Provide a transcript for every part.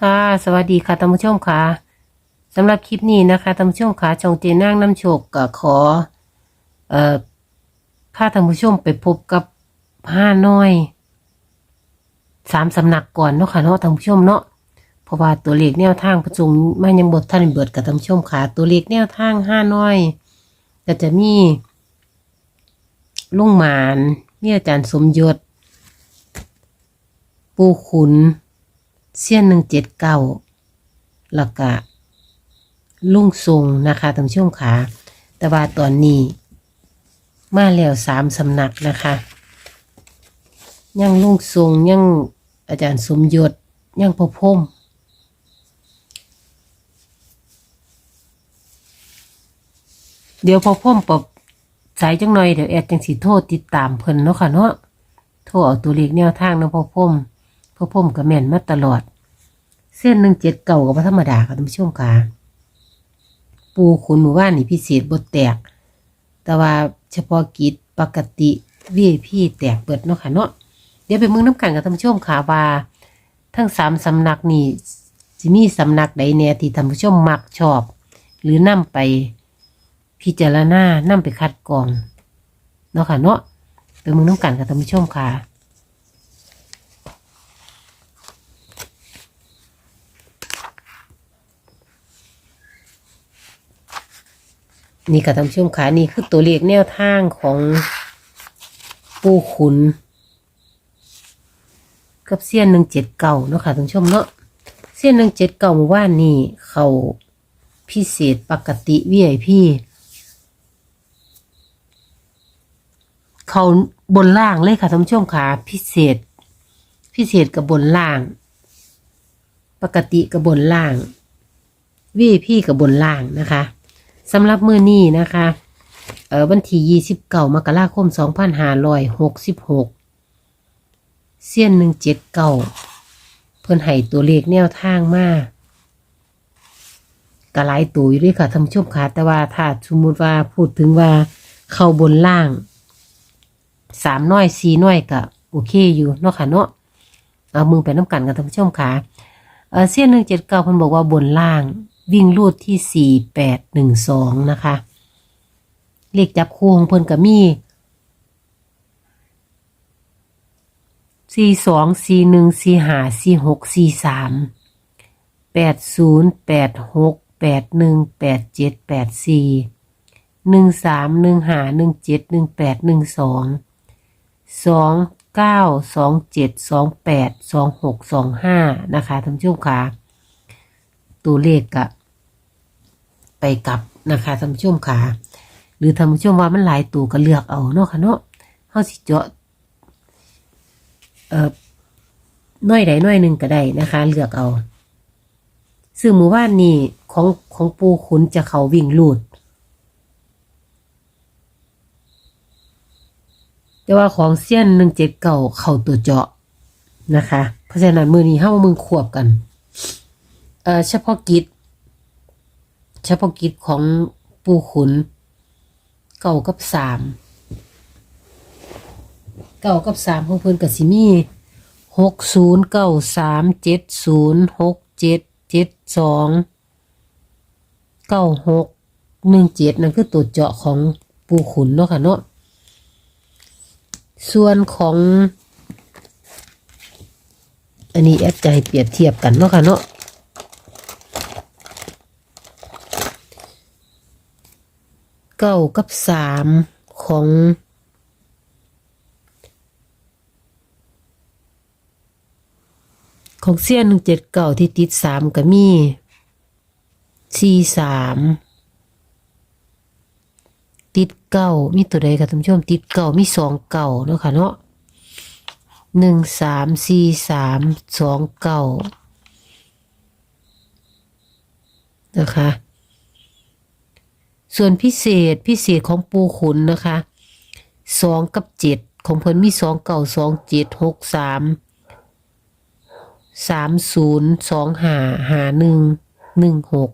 ค่ะ สวัสดีค่ะท่านผู้ชมค่ะสำหรับคลิปนี้นะคะท่านผู้ชมค่ะชองเจนั่งน้ำโชก็ขอ เอ่อพาท่านผู้ชมไปพบกับห้าน้อยสามสำนักก่อนเนาะค่ะเนาะท่านผู้ชมเนาะเพราะว่าตัวเลขแนวทางประจุงมันยังบทท่านเบิดกับท่านผู้ชมค่ะ ตัวเลขแนวทางห้าน้อยก็จะมีลุงหมานมีอาจารย์สมยศ ปูขุน เสี้ยนหนึ่งเจ็ดเก้าแล้วก็ลุงทรงนะคะท่านผู้ชมค่ะแต่ว่าตอนนี้ มาแล้วสามสำนักนะคะ ยังลุงทรงยังอาจารย์สมยศยังพระพมเดี๋ยวพอพ่มปรับสายจังหน่อยเดี๋ยวแอดจังสีโทษติดตามเพิ่นเนาะค่ะเนาะโทรเอาตัวเลขแนวทางเนาะพอพ่มพอพ่มกับแม่นมาตลอด เส้นหนึ่งเจ็ดเก่ากับธรรมดาค่ะท่านผู้ชมค่ะ ปูขุนหมู่บ้านนี่พิเศษบทแตก แต่ว่าเฉพาะกิจปกติวีพี่แตกเปิดเนาะค่ะเนาะเดี๋ยวไปมึงน้ำกันกับท่านผู้ชมค่ะว่า ทั้งสามสำนักนี่จะมีสำนักใดแน่ที่ท่านผู้ชมมักชอบ หรือนำไปพิจารณานำไปคัดกรองเนาะค่ะเนาะไปมึงน้ำกันกับท่านผู้ชมค่ะ นี่ค่ะท่านผู้ชมค่ะนี่คือตัวเลขแนวทางของปูขุน กับเสี้ยนหนึ่งเจ็ดเก่าเนาะค่ะท่านผู้ชมเนาะเสี้ยนหนึ่งเจ็ดเก่าเมื่านนี่เขาพิเศษปกติวีไอพีเขาบนล่างเลยค่ะท่านผู้ชมค่ะพิเศษ พิเศษกับบนล่าง ปกติกับบนล่างวีพี่กับบนล่างนะคะ สำหรับมือนี้นะคะ เออวันที่ยี่สิบเก้ามกราคมสองพันห้าร้อยหกสิบหกเสี้ยนหนึ่งเจ็ดเก่าเพื่อนให้ตัวเลขแนวทางมากกระไรตัวอยู่ด้วยค่ะท่านผู้ชมค่ะแต่ว่าถ้าสมมติว่าพูดถึงว่าเข้าบนล่างสามน้อยสี่น้อยก็โอเคอยู่เนาะค่ะเนาะเอามือไปน้ำกันกันท่านผู้ชมค่ะเออเสี้ยนหนึ่งเจ็ดเก้าเพิ่นบอกว่าบนล่าง วิ่งรูดที่สี่แปดหนึ่งสองนะคะ เลขจับคู่ของเพิ่นก็มีสี่สองสี่หนึ่งสี่ห้าสี่หกสี่สามแปดศูนย์แปดหกแปดหนึ่งแปดเจ็ดแปดสี่หนึ่งสามหนึ่งห้าหนึ่งเจ็ดหนึ่งแปดหนึ่งสองสองเก้าสองเจ็ดสองแปดสองหกสองห้านะคะท่านผู้ชมค่ะตัวเลขกะ กลับนะคะท่านผู้ชมค่ะ หรือท่านผู้ชมว่ามันหลายตัวก็เลือกเอาเนาะค่ะเนาะเฮาสิเจาะเอ่อน้อยใดน้อยหนึ่งก็ได้นะคะ เลือกเอา ซึ่งหมู่บ้านนี่ของของปูขุนจะเขาวิ่งลูด แต่ว่าของเซียนหนึ่งเจ็ดเก่าเข้าตัวเจาะนะคะ เพราะฉะนั้นมือนี้ห้ามึงควบกัน เอ่อเฉพาะกิจ เฉพาะกิจของปูขุน เก่ากับสาม เก้ากับสามของเพิ่อนกับสิมีหกศูนย์เก้าสามเจ็ดศูนย์หกเจ็ดเจ็ดสองเก้าหกหนึ่งเจ็ดนั่นคือตัวเจาะของปูขุนเนาะค่ะเนาะส่วนของ อันนี้แอดจะให้เปรียบเทียบกันเนาะค่ะเนาะ เก้ากับสามของของเสี้ยนหนึ่งเจ็ดเก่าที่ติดสามก็มีสี่สามติดเก้ามีตัวใดคะท่านผู้ชมติดเก้ามีสองเก้าเนาะค่ะเนาะหนึ่งสามสี่สามสองเก้านะคะ ส่วนพิเศษพิเศษของปูขุนนะคะสองกับเจ็ดของเพิ่นมีสองเก้าสองเจ็ดหกสามสามศูนย์สองหาหาหนึ่งหนึ่งหก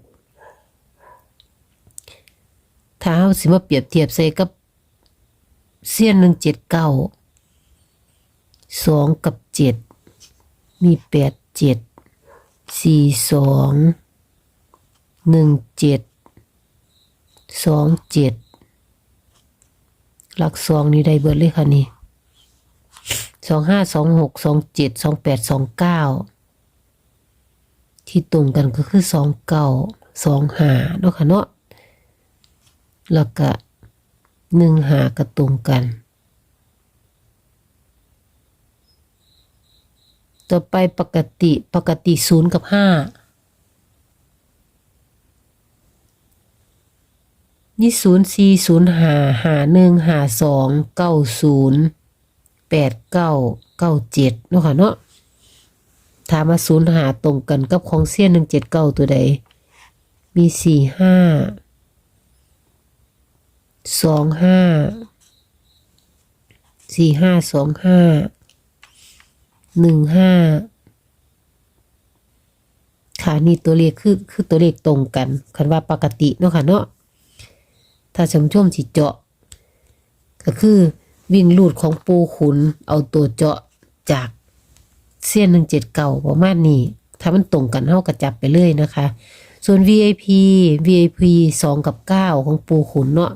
ถ้าเอาสิมาเปรียบเทียบใส่กับเสี้ยนหนึ่งเจ็ดเก้าสองกับเจ็ดมีแปดเจ็ดสี่สองหนึ่งเจ็ด สองเจ็ดหลักสองนี่ได้เบิดเลยค่ะนี่สองห้าสองหกสองเจ็ดสองแปดสองเก้าที่ตรงกันก็คือสองเก้าสองหาเนาะค่ะเนาะแล้วก็หนึ่งหาก็ตรงกัน ต่อไปปกติปกติศูนย์กับห้า นี่ศูนย์สี่ศูนย์หาหาหนึ่งหาสองเก้าศูนย์แปดเก้าเก้าเจ็ดเนาะค่ะเนาะถามมาศูนย์หาตรงกันกับของเสี้ยนหนึ่งเจ็ดเก้าตัวใด มีสี่ห้าสองห้าสี่ห้าสองห้าหนึ่งห้าค่ะนี่ตัวเลขคือคือตัวเลขตรงกันคันว่าปกติเนาะค่ะเนาะ ถ้าชมชมสิเจาะ ก็คือวิ่งลูดของปูขุน เอาตัวเจาะจากเส้นหนึ่งเจ็ดเก่าประมาณนี้ ถ้ามันตรงกันเท่ากับจับไปเลยนะคะ ส่วน VIP VIP สองกับเก้าของปูขุนเนาะ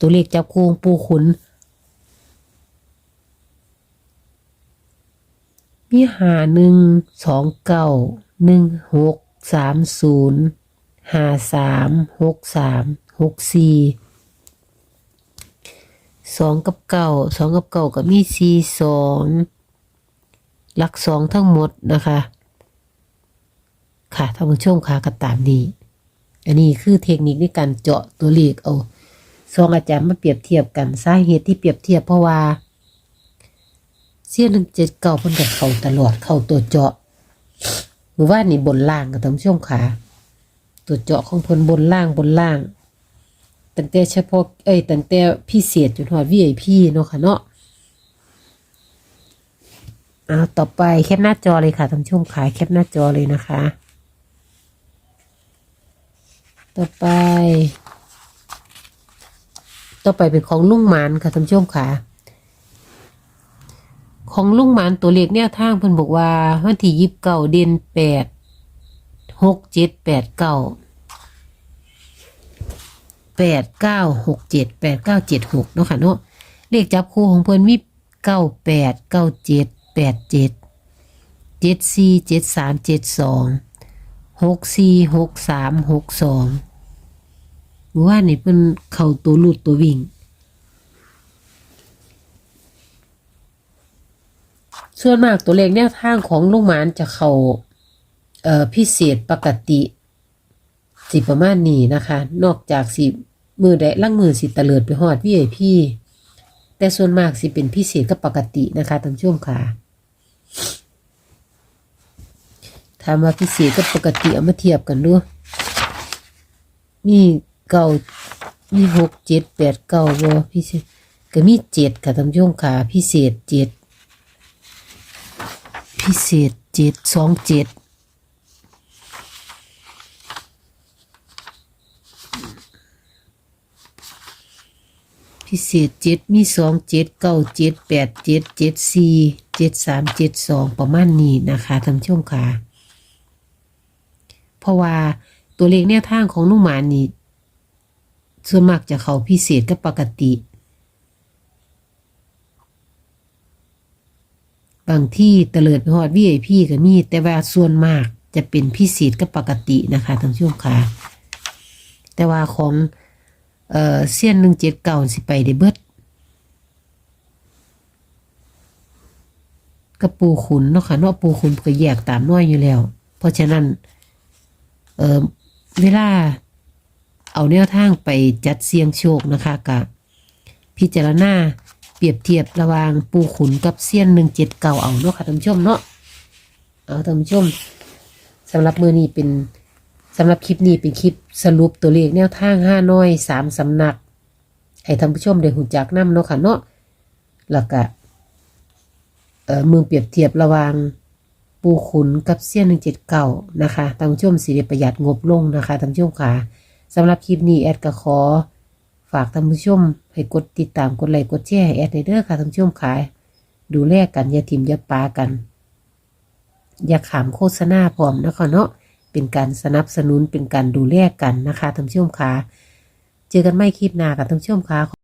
ตัวเลขจับคู่ของปูขุนมีหาหนึ่งสองเก้าหนึ่งหกสามศูนย์ห้าสามหกสาม หกสี่สองกับเก้าสองกับเก้าก็มีสี่สองหลักสองทั้งหมดนะคะ ค่ะท่านผู้ชมค่ะก็ตามนี้ อันนี้คือเทคนิคในการเจาะตัวเลขเอาสองอาจารย์มาเปรียบเทียบกันสาเหตุที่เปรียบเทียบเพราะว่าเสี้ยนหนึ่งเจ็ดเก้าเพิ่นกับเขาตลอดเข้าตัวเจาะหรือว่านี่บนล่างกับท่านผู้ชมขาตัวเจาะของเพิ่นบนล่างบนล่าง ตั้งแต่เฉพาะเอ้ยตั้งแต่พิเศษจนหอด VIP เนาะค่ะเนาะเอาต่อไปแคปหน้าจอเลยค่ะท่านผู้ชมขาแคปหน้าจอเลยนะคะ ต่อไป ต่อไปเป็นของลุงหมานค่ะท่านผู้ชมขาของลุงหมานตัวเลขแนวทางเพิ่นบอกว่าวันที่ยิบเก้าเด่นแปดหกเจ็ดแปดเก้า แปดเก้าหกเจ็ดแปดเก้าเจ็ดหกเนาะค่ะเนาะเลขจับคู่ของเพิ่นมีเก้าแปดเก้าเจ็ดแปดเจ็ดเจ็ดสี่เจ็ดสามเจ็ดสองหกสี่หกสามหกสองว่านี่เพิ่นเข้าตัวหลูดตัววิ่ง ส่วนมากตัวเลขแนวทางของลูกหมานจะเข้าเอ่อพิเศษปกติสิประมาณนี้นะคะ นอกจากสิ มือใดล่างมือสิตะเลิดไปหอด VIP แต่ส่วนมากสิเป็นพิเศษกับปกตินะคะท่านผู้ชมค่ะถามว่าพิเศษกับปกติเอามาเทียบกันดูมีเก้ามีหกเจ็ดแปดเก้าบ่พิเศษก็มีเจ็ดค่ะท่านผู้ชมค่ะ พิเศษเจ็ดพิเศษเจ็ดสองเจ็ด พิเศษเจ็ดมีสองเจ็ดเก้าเจ็ดแปดเจ็ดเจ็ดสี่เจ็ดสามเจ็ดสองประมาณนี้นะคะท่านผู้ชมค่ะ เพราะว่าตัวเลขแนวทางของนุ่มหมานนี่ส่วนมากจะเขาพิเศษกับปกติ บางที่เตลิดไปฮอด VIP ก็มี แต่ว่าส่วนมากจะเป็นพิเศษกับปกตินะคะท่านผู้ชมค่ะ แต่ว่าของ เอ่อเซียนหนึ่งเจ็ดเก่าสิไปได้เบิดกระปูขุนเนาะค่ะเนาะปูขุนก็แยกตามน้อยอยู่แล้ว เพราะฉะนั้น เอ่อเวลา เอาแนวทางไปจัดเสียงโชคนะคะกับพิจารณาเปรียบเทียบระหว่างปูขุนกับเซียนหนึ่งเจ็ดเก่าเอาเนาะค่ะท่านผู้ชมเนาะเอาท่านผู้ชมสำหรับมือนี้เป็น สำหรับคลิปนี้เป็นคลิปสรุปตัวเลขแนวทางห้าน้อยสามสำนัก ให้ท่านผู้ชมได้หูจักน้ำเนาะค่ะเนาะแล้วก็เอ่อมือเปรียบเทียบระวางปูขุนกับเซียนหนึ่งเจ็ดเก่านะคะท่านผู้ชมสิได้ประหยัดงบลงนะคะท่านผู้ชมค่ะสำหรับคลิปนี้แอดก็ขอ ฝากท่านผู้ชม ให้กดติดตามกดไลค์กดแชร์ให้แอดในเด้อค่ะท่านผู้ชมค่ะดูแลกันอย่าทิมอย่าปากัน อย่าขามโฆษณาพร้อมนะคะเนาะ เป็นการสนับสนุนเป็นการดูแลกันนะคะท่านผู้ชมคะเจอกันไม่คลิปหน้ากับท่านผู้ชมคะ